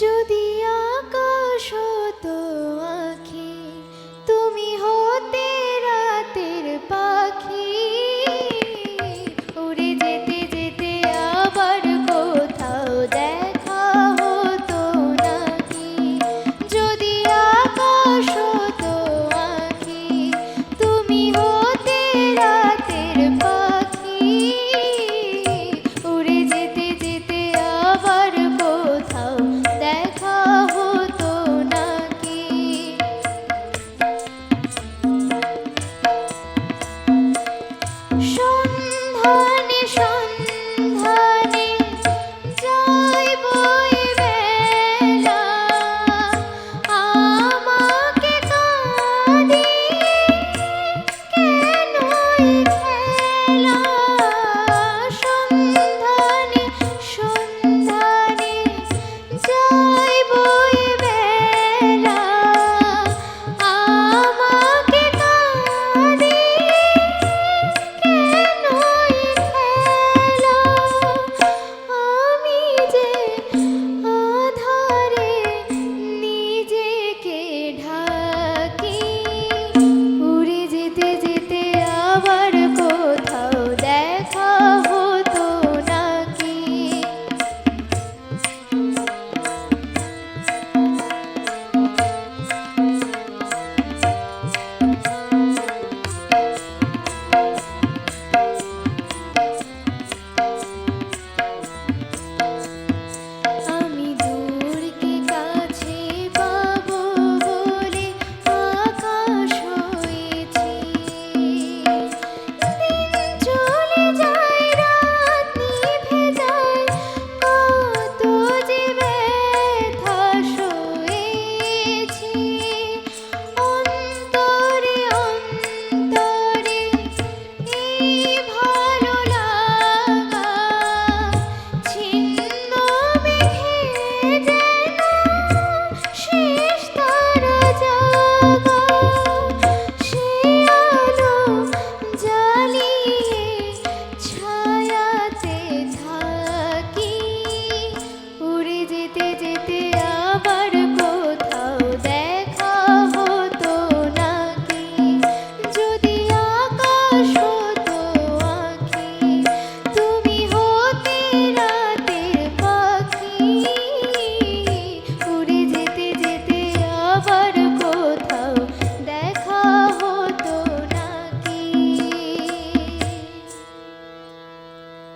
যদি আকাশ তো আঁখি, তুমি হতে রাতের পাখি। উড়ে যেতে যেতে কোথাও দেখা নাকি? যদি আকাশ তুমি 深海 আবার কোথাও